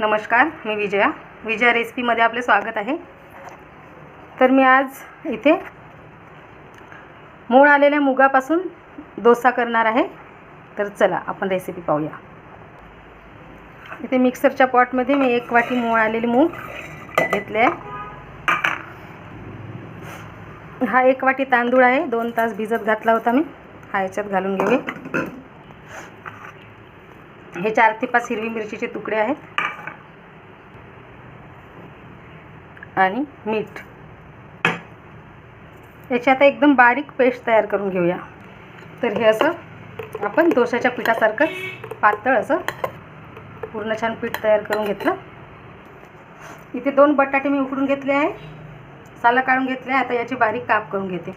नमस्कार मी विजया. विजया रेसिपीमध्ये आपले स्वागत आहे. तर मी आज इथे मूळ आलेल्या मुगापासून डोसा करणार आहे. तर चला आपण रेसिपी पाहूया. इथे मिक्सरच्या पॉटमध्ये मी एक वाटी मूळ आलेली मूग घेतले आहे. हा एक वाटी तांदूळ आहे. दोन तास भिजत घातला होता मी. हा याच्यात घालून घेऊया. हे चार ते पाच हिरवी मिरचीचे तुकडे आहेत. आणि मीठ. याची आता एकदम बारीक पेस्ट तयार करून घेऊया. तर हे असं आपण दोशाच्या पिठासारखंच पातळ असं पूर्ण छान पीठ तयार करून घेतलं. इथे दोन बटाटे मी उकडून घेतले आहे. साला काढून घेतले आहे. आता याची बारीक काप करून घेते.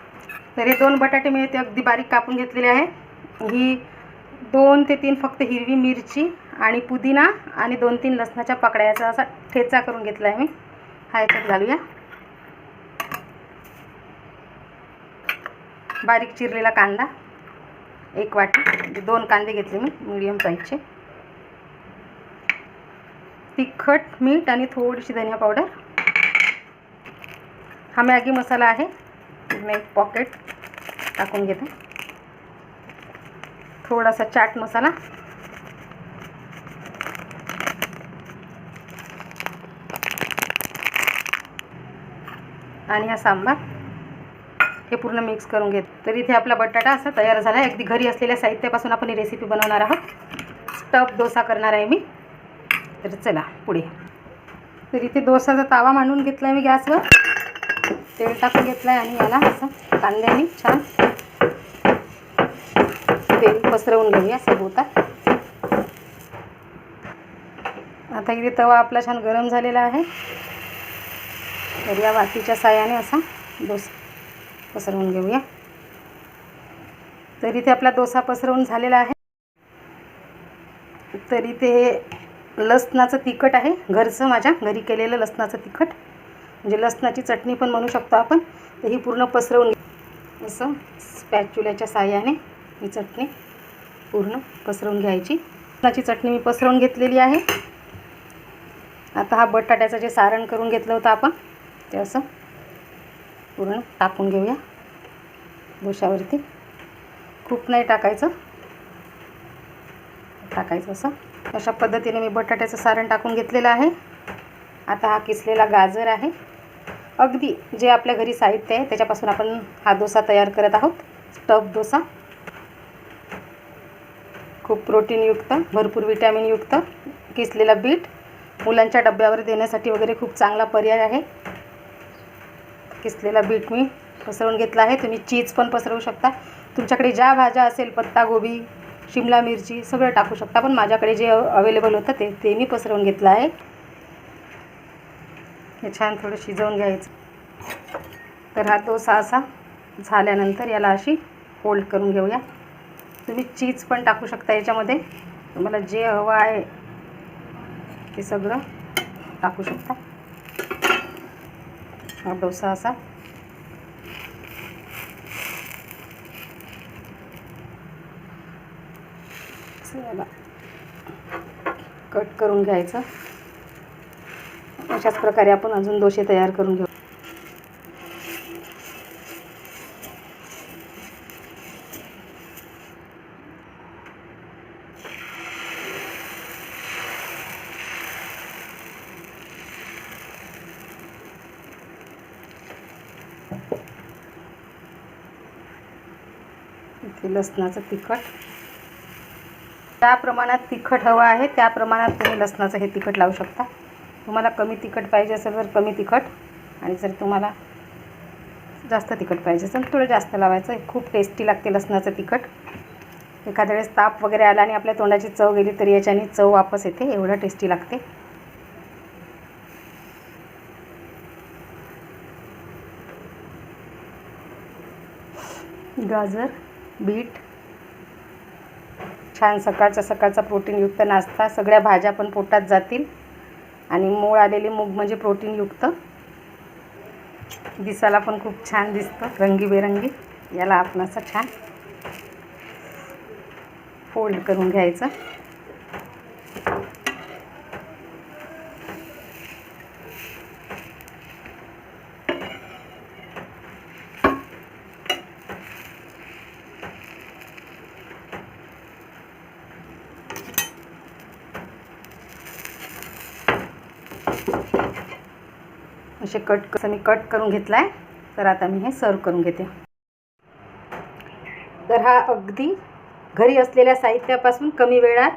तर हे दोन बटाटे मी ते अगदी बारीक कापून घेतलेले आहे. ही दोन ते तीन फक्त हिरवी मिरची आणि पुदिना आणि दोन तीन लसणाच्या पकड्याचा असा ठेचा करून घेतला आहे मी. हा याच्यात घालूया. बारीक चिरलेला कांदा एक वाटी. म्हणजे दोन कांदे घेतले मी मीडियम साईजचे तिखट मीठ आणि थोडीशी धनिया पावडर हा मॅगी मसाला आहे. एक पॉकेट टाकून घेते. थोडासा चाट मसाला. आणि हा सांबार हे पूर्ण मिक्स करून घेत. तर इथे आपला बटाटा असा तयार झाला आहे. अगदी घरी असलेल्या साहित्यापासून आपण ही रेसिपी बनवणार आहोत. स्टफ डोसा करणार आहे मी. तर चला पुढे. तर इथे डोसाचा तावा मांडून घेतला आहे मी गॅसवर. तेल टाकून घेतलं आहे आणि याला असं कांद्याने छान तेल पसरवून घेऊया सभोवतात आता इथे तवा आपला छान गरम झालेला आहे. तर या वाटीच्या साह्याने असा डोसा पसरवून घेऊया. तर इथे आपला डोसा पसरवून झालेला आहे. तर इथे लसणाचं तिखट आहे. घरचं माझ्या घरी केलेलं लसणाचं तिखट. म्हणजे लसणाची चटणी पण म्हणू शकतो आपण. तर ही पूर्ण पसरवून घे. असं स्पॅच्युल्याच्या साह्याने ही चटणी पूर्ण पसरवून घ्यायची. लसणाची चटणी मी पसरवून घेतलेली आहे. आता हा बटाट्याचं जे सारण करून घेतलं होतं आपण ते असं पूर्ण टाकून घेऊया दोशावरती खूप नाही टाकायचं. टाकायचं असं. अशा पद्धतीने मी बटाट्याचं सारण टाकून घेतलेलं आहे. आता हा किसलेला गाजर आहे. अगदी जे आपल्या घरी साहित्य आहे त्याच्यापासून आपण हा डोसा तयार करत आहोत. स्टफ डोसा. खूप प्रोटीनयुक्त भरपूर विटॅमिनयुक्त किसलेला बीट मुलांच्या डब्यावर देण्यासाठी वगैरे खूप चांगला पर्याय आहे. किसलेला बीट मी पसरवून घेतला आहे. तुम्ही चीज पण पसरवू शकता. तुमच्याकडे ज्या भाज्या असेल पत्तागोबी शिमला मिरची सगळं टाकू शकता. पण माझ्याकडे जे अवेलेबल होतं ते ते मी पसरवून घेतलं आहे. हे छान थोडं शिजवून घ्यायचं. तर हा डोसा असा झाल्यानंतर याला अशी फोल्ड करून घेऊया. तुम्ही चीज पण टाकू शकता याच्यामध्ये. तुम्हाला जे हवं आहे ते सगळं टाकू शकता. हा डोसा असा. याला कट करून घ्यायचं. अशाच प्रकारे आपण अजून डोसे तयार करून घेऊ. इथे लसणाचं तिखट. ज्या प्रमाणात तिखट हवं आहे त्या प्रमाणात तुम्ही लसणाचं हे तिखट लावू शकता. तुम्हाला कमी तिखट पाहिजे असेल तर कमी तिखट. आणि जर तुम्हाला जास्त तिखट पाहिजे असेल थोडं जास्त लावायचं. खूप टेस्टी लागते लसणाचं तिखट. एखाद्या वेळेस ताप वगैरे आला आणि आपल्या तोंडाची चव गेली तरी याच्याने चव वापस येते. एवढं टेस्टी लागते. गाजर. बीट छान सकाळचा सकाळचा प्रोटीनयुक्त नाश्ता सगळ्या भाज्या पण पोटात जातील. आणि मूळ आलेले मूग म्हणजे प्रोटीनयुक्त. दिसायला पण खूप छान दिसतं रंगीबेरंगी. याला आपण असं छान फोल्ड करून घ्यायचं. असे कट कसं मी कट करून घेतला आहे तर आता मी हे सर्व करून घेते. तर हा अगदी घरी असलेल्या साहित्यापासून कमी वेळात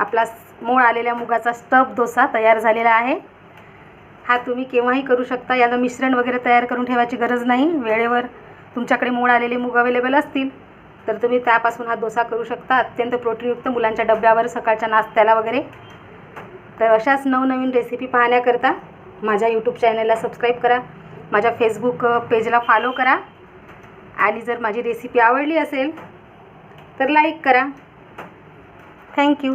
आपला मूळ आलेल्या मुगाचा स्टफ डोसा तयार झालेला आहे. हा तुम्ही केव्हाही करू शकता. याला मिश्रण वगैरे तयार करून ठेवायची गरज नाही. वेळेवर तुमच्याकडे मूळ आलेले मूग अवेलेबल असतील. तर तुम्ही त्यापासून हा डोसा करू शकता. अत्यंत प्रोटीनयुक्त मुलांच्या डब्यावर सकाळच्या नाश्त्याला वगैरे. तर अशाच नवनवीन रेसिपी पाहण्याकरता माझ्या यूट्यूब चॅनलला सबस्क्राईब करा. माझ्या फेसबुक पेजला फॉलो करा. आणि जर माझी रेसिपी आवडली असेल तर लाईक करा. थँक्यू